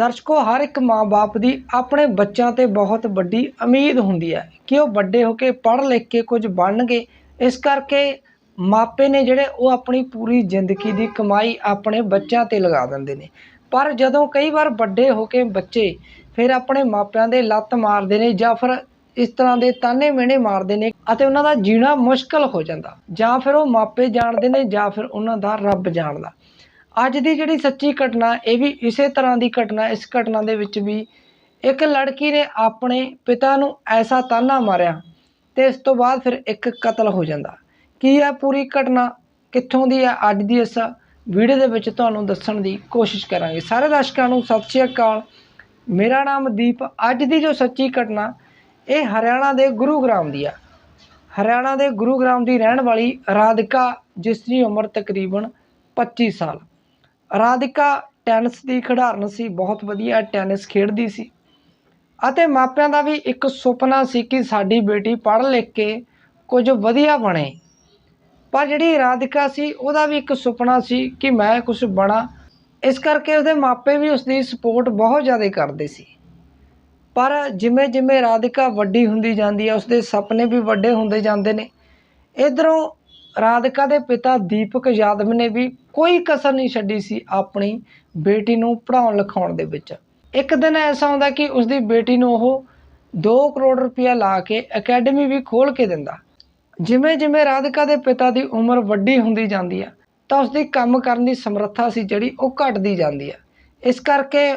ਦਰਸ਼ਕੋ, ਹਰ ਇੱਕ ਮਾਂ-ਬਾਪ ਦੀ ਆਪਣੇ ਬੱਚਿਆਂ ਤੇ ਬਹੁਤ ਵੱਡੀ ਉਮੀਦ ਹੁੰਦੀ ਹੈ ਕਿ ਉਹ ਵੱਡੇ ਹੋ ਕੇ ਪੜ੍ਹ ਲਿਖ ਕੇ ਕੁਝ ਬਣਨਗੇ। ਇਸ ਕਰਕੇ ਮਾਪੇ ਨੇ ਜਿਹੜੇ ਉਹ ਆਪਣੀ ਪੂਰੀ ਜ਼ਿੰਦਗੀ ਦੀ ਕਮਾਈ ਆਪਣੇ ਬੱਚਿਆਂ ਤੇ ਲਗਾ ਦਿੰਦੇ ਨੇ। ਪਰ ਜਦੋਂ ਕਈ ਵਾਰ ਵੱਡੇ ਹੋ ਕੇ ਬੱਚੇ ਫਿਰ ਆਪਣੇ ਮਾਪਿਆਂ ਦੇ ਲੱਤ ਮਾਰਦੇ ਨੇ ਜਾਂ ਫਿਰ ਇਸ ਤਰ੍ਹਾਂ ਦੇ ਤਾਨੇ ਮਿਹਣੇ ਮਾਰਦੇ ਨੇ ਅਤੇ ਉਹਨਾਂ ਦਾ ਜੀਣਾ ਮੁਸ਼ਕਲ ਹੋ ਜਾਂਦਾ। ਜਾਂ ਫਿਰ ਉਹ ਮਾਪੇ ਜਾਣਦੇ ਨੇ ਜਾਂ ਫਿਰ ਉਹਨਾਂ ਦਾ ਰੱਬ ਜਾਣਦਾ। ਅੱਜ ਦੀ ਜਿਹੜੀ ਸੱਚੀ ਘਟਨਾ, ਇਹ ਵੀ ਇਸੇ ਤਰ੍ਹਾਂ ਦੀ ਘਟਨਾ, ਇਸ ਘਟਨਾ ਦੇ ਵਿੱਚ ਵੀ ਇੱਕ ਲੜਕੀ ਨੇ ਆਪਣੇ ਪਿਤਾ ਨੂੰ ਐਸਾ ਤਾਨਾ ਮਾਰਿਆ ਅਤੇ ਇਸ ਤੋਂ ਬਾਅਦ ਫਿਰ ਇੱਕ ਕਤਲ ਹੋ ਜਾਂਦਾ। ਕੀ ਹੈ ਪੂਰੀ ਘਟਨਾ? ਕਿੱਥੋਂ ਦੀ ਹੈ ਅੱਜ ਦੀ ਇਸ ਵੀਡੀਓ ਦੇ ਵਿੱਚ ਤੁਹਾਨੂੰ ਦੱਸਣ ਦੀ ਕੋਸ਼ਿਸ਼ ਕਰਾਂਗੇ। ਸਾਰੇ ਦਰਸ਼ਕਾਂ ਨੂੰ ਸਤਿ ਸ਼੍ਰੀ ਅਕਾਲ। ਮੇਰਾ ਨਾਮ ਦੀਪ। ਅੱਜ ਦੀ ਜੋ ਸੱਚੀ ਘਟਨਾ, ਇਹ ਹਰਿਆਣਾ ਦੇ ਗੁਰੂਗ੍ਰਾਮ ਦੀ ਆ। ਹਰਿਆਣਾ ਦੇ ਗੁਰੂਗ੍ਰਾਮ ਦੀ ਰਹਿਣ ਵਾਲੀ ਰਾਧਿਕਾ ਜਿਸ ਦੀ ਉਮਰ ਤਕਰੀਬਨ 25 ਸਾਲ। ਰਾਧਿਕਾ ਟੈਨਿਸ ਦੀ ਖਿਡਾਰਨ ਸੀ, ਬਹੁਤ ਵਧੀਆ ਟੈਨਿਸ ਖੇਡਦੀ ਸੀ। ਅਤੇ ਮਾਪਿਆਂ ਦਾ ਵੀ ਇੱਕ ਸੁਪਨਾ ਸੀ ਕਿ ਸਾਡੀ ਬੇਟੀ ਪੜ੍ਹ ਲਿਖ ਕੇ ਕੁਝ ਵਧੀਆ ਬਣੇ। ਪਰ ਜਿਹੜੀ ਰਾਧਿਕਾ ਸੀ, ਉਹਦਾ ਵੀ ਇੱਕ ਸੁਪਨਾ ਸੀ ਕਿ ਮੈਂ ਕੁਝ ਬਣਾ। ਇਸ ਕਰਕੇ ਉਹਦੇ ਮਾਪੇ ਵੀ ਉਸ ਦੀ ਸਪੋਰਟ ਬਹੁਤ ਜ਼ਿਆਦਾ ਕਰਦੇ ਸੀ। ਪਰ ਜਿਵੇਂ ਜਿਵੇਂ ਰਾਧਿਕਾ ਵੱਡੀ ਹੁੰਦੀ ਜਾਂਦੀ ਹੈ, ਉਸਦੇ ਸੁਪਨੇ ਵੀ ਵੱਡੇ ਹੁੰਦੇ ਜਾਂਦੇ ਨੇ। ਇਧਰੋਂ ਰਾਧਿਕਾ ਦੇ ਪਿਤਾ ਦੀਪਕ ਯਾਦਵ ਨੇ ਵੀ ਕੋਈ ਕਸਰ ਨਹੀਂ ਛੱਡੀ ਸੀ ਆਪਣੀ ਬੇਟੀ ਨੂੰ ਪੜ੍ਹਾਉਣ ਲਿਖਾਉਣ ਦੇ ਵਿੱਚ। ਇੱਕ ਦਿਨ ਐਸਾ ਹੁੰਦਾ ਕਿ ਉਸਦੀ ਬੇਟੀ ਨੂੰ ਉਹ 2 ਕਰੋੜ ਰੁਪਇਆ ਲਾ ਕੇ ਅਕੈਡਮੀ ਵੀ ਖੋਲ ਕੇ ਦਿੰਦਾ। ਜਿਵੇਂ ਜਿਵੇਂ ਰਾਧਿਕਾ ਦੇ ਪਿਤਾ ਦੀ ਉਮਰ ਵੱਡੀ ਹੁੰਦੀ ਜਾਂਦੀ ਆ, ਤਾਂ ਉਸਦੀ ਕੰਮ ਕਰਨ ਦੀ ਸਮਰੱਥਾ ਸੀ ਜਿਹੜੀ ਉਹ ਘਟਦੀ ਜਾਂਦੀ ਆ। ਇਸ ਕਰਕੇ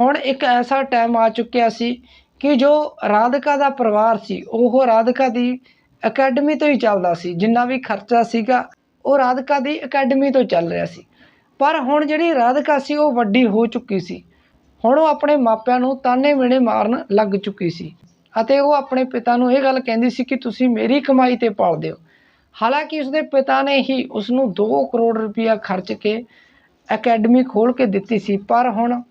ਹੁਣ ਇੱਕ ਐਸਾ ਟਾਈਮ ਆ ਚੁੱਕਿਆ ਸੀ ਕਿ ਜੋ ਰਾਧਿਕਾ ਦਾ ਪਰਿਵਾਰ ਸੀ, ਉਹ ਰਾਧਿਕਾ ਦੀ ਅਕੈਡਮੀ ਤੋਂ ਹੀ ਚੱਲਦਾ ਸੀ, ਜਿੰਨਾ ਵੀ ਖਰਚਾ ਸੀਗਾ ਉਹ ਰਾਧਿਕਾ ਦੀ ਅਕੈਡਮੀ ਤੋਂ ਚੱਲ ਰਿਹਾ ਸੀ। ਪਰ ਹੁਣ ਜਿਹੜੀ ਰਾਧਿਕਾ ਸੀ, ਉਹ ਵੱਡੀ ਹੋ ਚੁੱਕੀ ਸੀ। ਹੁਣ ਉਹ ਆਪਣੇ ਮਾਪਿਆਂ ਨੂੰ ਤਾਨੇ ਮਿਹਣੇ ਮਾਰਨ ਲੱਗ ਚੁੱਕੀ ਸੀ। ਅਤੇ ਉਹ ਆਪਣੇ ਪਿਤਾ ਨੂੰ ਇਹ ਗੱਲ ਕਹਿੰਦੀ ਸੀ ਕਿ ਤੁਸੀਂ ਮੇਰੀ ਕਮਾਈ ਤੇ ਪਾਲਦੇ ਹੋ ਹਾਲਾਂਕਿ ਉਸਦੇ ਪਿਤਾ ਨੇ ਹੀ ਉਸ ਨੂੰ 2 ਕਰੋੜ ਰੁਪਇਆ ਖਰਚ ਕੇ ਅਕੈਡਮੀ ਖੋਲ ਕੇ ਦਿੱਤੀ ਸੀ। ਪਰ ਹੁਣ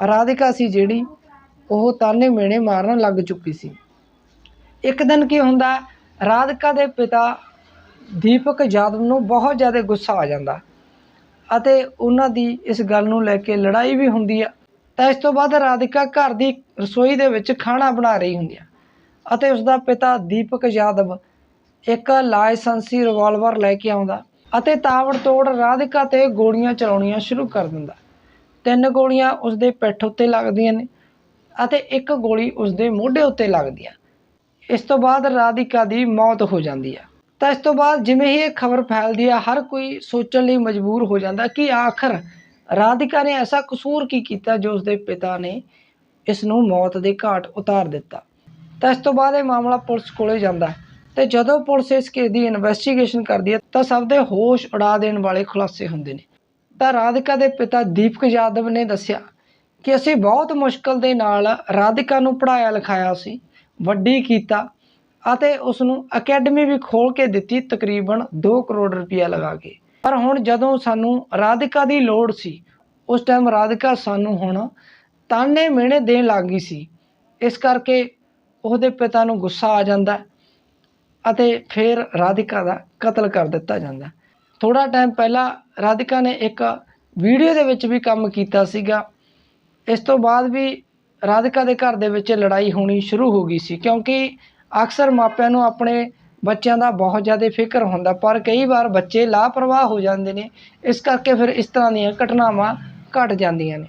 ਰਾਧਿਕਾ ਸੀ ਜਿਹੜੀ, ਉਹ ਤਾਨੇ ਮਿਹਣੇ ਮਾਰਨ ਲੱਗ ਚੁੱਕੀ ਸੀ। ਇੱਕ ਦਿਨ ਕੀ ਹੁੰਦਾ, ਰਾਧਿਕਾ ਦੇ ਪਿਤਾ ਦੀਪਕ ਯਾਦਵ ਨੂੰ ਬਹੁਤ ਜ਼ਿਆਦਾ ਗੁੱਸਾ ਆ ਜਾਂਦਾ ਅਤੇ ਉਹਨਾਂ ਦੀ ਇਸ ਗੱਲ ਨੂੰ ਲੈ ਕੇ ਲੜਾਈ ਵੀ ਹੁੰਦੀ ਆ। ਤਾਂ ਇਸ ਤੋਂ ਬਾਅਦ ਰਾਧਿਕਾ ਘਰ ਦੀ ਰਸੋਈ ਦੇ ਵਿੱਚ ਖਾਣਾ ਬਣਾ ਰਹੀ ਹੁੰਦੀ ਆ ਅਤੇ ਉਸ ਦਾ ਪਿਤਾ ਦੀਪਕ ਯਾਦਵ ਇੱਕ ਲਾਇਸੈਂਸੀ ਰਿਵਾਲਵਰ ਲੈ ਕੇ ਆਉਂਦਾ ਅਤੇ ਤਾਬੜਤੋੜ ਰਾਧਿਕਾ ਤੇ ਗੋਲੀਆਂ ਚਲਾਉਣੀਆਂ ਸ਼ੁਰੂ ਕਰ ਦਿੰਦਾ। ਤਿੰਨ ਗੋਲੀਆਂ ਉਸ ਦੇ ਪਿੱਠ ਉੱਤੇ ਲੱਗਦੀਆਂ ਨੇ ਅਤੇ ਇੱਕ ਗੋਲੀ ਉਸ ਦੇ ਮੋਢੇ ਉੱਤੇ ਲੱਗਦੀ ਆ। ਇਸ ਤੋਂ ਬਾਅਦ ਰਾਧਿਕਾ ਦੀ ਮੌਤ ਹੋ ਜਾਂਦੀ ਆ। ਤਾਂ ਇਸ ਤੋਂ ਬਾਅਦ ਜਿਵੇਂ ਹੀ ਇਹ ਖਬਰ ਫੈਲਦੀ ਹੈ ਹਰ ਕੋਈ ਸੋਚਣ ਲਈ ਮਜਬੂਰ ਹੋ ਜਾਂਦਾ ਕਿ ਆਖਰ ਰਾਧਿਕਾ ਨੇ ਐਸਾ ਕਸੂਰ ਕੀ ਕੀਤਾ ਜੋ ਉਸਦੇ ਪਿਤਾ ਨੇ ਇਸ ਨੂੰ ਮੌਤ ਦੇ ਘਾਟ ਉਤਾਰ ਦਿੱਤਾ। ਤਾਂ ਇਸ ਤੋਂ ਬਾਅਦ ਇਹ ਮਾਮਲਾ ਪੁਲਿਸ ਕੋਲੇ ਜਾਂਦਾ। ਹੈ ਤੇ ਜਦੋਂ ਪੁਲਿਸ ਇਸ ਕੇਸ ਦੀ ਇਨਵੈਸਟੀਗੇਸ਼ਨ ਕਰਦੀ ਹੈ ਤਾਂ ਸਭ ਦੇ ਹੋਸ਼ ਉਡਾ ਦੇਣ ਵਾਲੇ ਖੁਲਾਸੇ ਹੁੰਦੇ ਨੇ। ਤਾਂ ਰਾਧਿਕਾ ਦੇ ਪਿਤਾ ਦੀਪਕ ਯਾਦਵ ਨੇ ਦੱਸਿਆ ਕਿ ਅਸੀਂ ਬਹੁਤ ਮੁਸ਼ਕਲ ਦੇ ਨਾਲ ਰਾਧਿਕਾ ਨੂੰ ਪੜਾਇਆ ਲਿਖਾਇਆ ਸੀ, ਵੱਡੀ ਕੀਤਾ ਅਤੇ ਉਸ ਨੂੰ ਅਕੈਡਮੀ ਵੀ ਖੋਲ ਕੇ ਦਿੱਤੀ ਤਕਰੀਬਨ 2 ਕਰੋੜ ਰੁਪਇਆ ਲਗਾ ਕੇ। ਪਰ ਹੁਣ ਜਦੋਂ ਸਾਨੂੰ ਰਾਧਿਕਾ ਦੀ ਲੋੜ ਸੀ, ਉਸ ਟਾਈਮ ਰਾਧਿਕਾ ਸਾਨੂੰ ਹੁਣ ਤਾਨੇ ਮਿਹਣੇ ਦੇਣ ਲੱਗ ਗਈ ਸੀ। ਇਸ ਕਰਕੇ ਉਹਦੇ ਪਿਤਾ ਨੂੰ ਗੁੱਸਾ ਆ ਜਾਂਦਾ ਅਤੇ ਫਿਰ ਰਾਧਿਕਾ ਦਾ ਕਤਲ ਕਰ ਦਿੱਤਾ ਜਾਂਦਾ। ਥੋੜਾ ਟਾਈਮ ਪਹਿਲਾਂ ਰਾਧਿਕਾ ਨੇ ਇੱਕ ਵੀਡੀਓ ਦੇ ਵਿੱਚ ਵੀ ਕੰਮ ਕੀਤਾ ਸੀਗਾ। ਇਸ ਤੋਂ ਬਾਅਦ ਵੀ ਰਾਧਿਕਾ ਦੇ ਘਰ ਦੇ ਵਿੱਚ ਲੜਾਈ ਹੋਣੀ ਸ਼ੁਰੂ ਹੋ ਗਈ ਸੀ ਕਿਉਂਕਿ ਅਕਸਰ ਮਾਪਿਆਂ ਨੂੰ ਆਪਣੇ ਬੱਚਿਆਂ ਦਾ ਬਹੁਤ ਜ਼ਿਆਦਾ ਫਿਕਰ ਹੁੰਦਾ, ਪਰ ਕਈ ਵਾਰ ਬੱਚੇ ਲਾਪਰਵਾਹ ਹੋ ਜਾਂਦੇ ਨੇ, ਇਸ ਕਰਕੇ ਫਿਰ ਇਸ ਤਰ੍ਹਾਂ ਦੀਆਂ ਘਟਨਾਵਾਂ ਘਟ ਜਾਂਦੀਆਂ ਨੇ।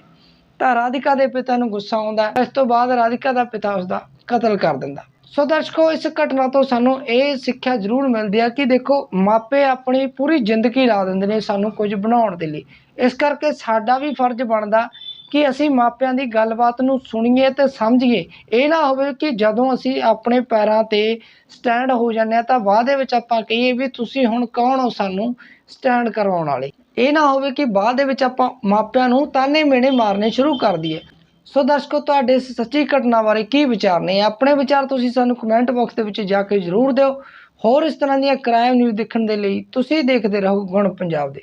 ਤਾਂ ਰਾਧਿਕਾ ਦੇ ਪਿਤਾ ਨੂੰ ਗੁੱਸਾ ਆਉਂਦਾ, ਇਸ ਤੋਂ ਬਾਅਦ ਰਾਧਿਕਾ ਦਾ ਪਿਤਾ ਉਸ ਦਾ ਕਤਲ ਕਰ ਦਿੰਦਾ। ਸੋ ਦਰਸ਼ਕੋ, ਇਸ ਘਟਨਾ ਤੋਂ ਸਾਨੂੰ ਇਹ ਸਿੱਖਿਆ ਜ਼ਰੂਰ ਮਿਲਦੀ ਹੈ ਕਿ ਦੇਖੋ, ਮਾਪੇ ਆਪਣੀ ਪੂਰੀ ਜ਼ਿੰਦਗੀ ਲਾ ਦਿੰਦੇ ਨੇ ਸਾਨੂੰ ਕੁਝ ਬਣਾਉਣ ਦੇ ਲਈ। ਇਸ ਕਰਕੇ ਸਾਡਾ ਵੀ ਫਰਜ਼ ਬਣਦਾ ਕਿ ਅਸੀਂ ਮਾਪਿਆਂ ਦੀ ਗੱਲਬਾਤ ਨੂੰ ਸੁਣੀਏ ਤੇ ਸਮਝੀਏ। ਇਹ ਨਾ ਹੋਵੇ ਕਿ ਜਦੋਂ ਅਸੀਂ ਆਪਣੇ ਪੈਰਾਂ ਤੇ ਸਟੈਂਡ ਹੋ ਜਾਂਦੇ ਆ ਤਾਂ ਬਾਅਦ ਦੇ ਵਿੱਚ ਆਪਾਂ ਕਹੀਏ ਵੀ ਤੁਸੀਂ ਹੁਣ ਕੌਣ ਹੋ ਸਾਨੂੰ ਸਟੈਂਡ ਕਰਵਾਉਣ ਵਾਲੇ? ਇਹ ਨਾ ਹੋਵੇ ਕਿ ਬਾਅਦ ਦੇ ਵਿੱਚ ਆਪਾਂ ਮਾਪਿਆਂ ਨੂੰ ਤਾਨੇ ਮੇਣੇ ਮਾਰਨੇ ਸ਼ੁਰੂ ਕਰ ਦਈਏ। ਸੋ ਦਰਸ਼ਕੋ, ਤੁਹਾਡੇ ਇਸ ਸੱਚੀ ਘਟਨਾ ਬਾਰੇ ਕੀ ਵਿਚਾਰ ਨੇ? ਆਪਣੇ ਵਿਚਾਰ ਤੁਸੀਂ ਸਾਨੂੰ ਕਮੈਂਟ ਬਾਕਸ ਦੇ ਵਿੱਚ ਜਾ ਕੇ ਜ਼ਰੂਰ ਦਿਓ। ਹੋਰ ਇਸ ਤਰ੍ਹਾਂ ਦੀਆਂ ਕ੍ਰਾਈਮ ਨਿਊਜ਼ ਦੇਖਣ ਦੇ ਲਈ ਤੁਸੀਂ ਦੇਖਦੇ ਰਹੋ ਗੁਣ ਪੰਜਾਬ ਦੇ।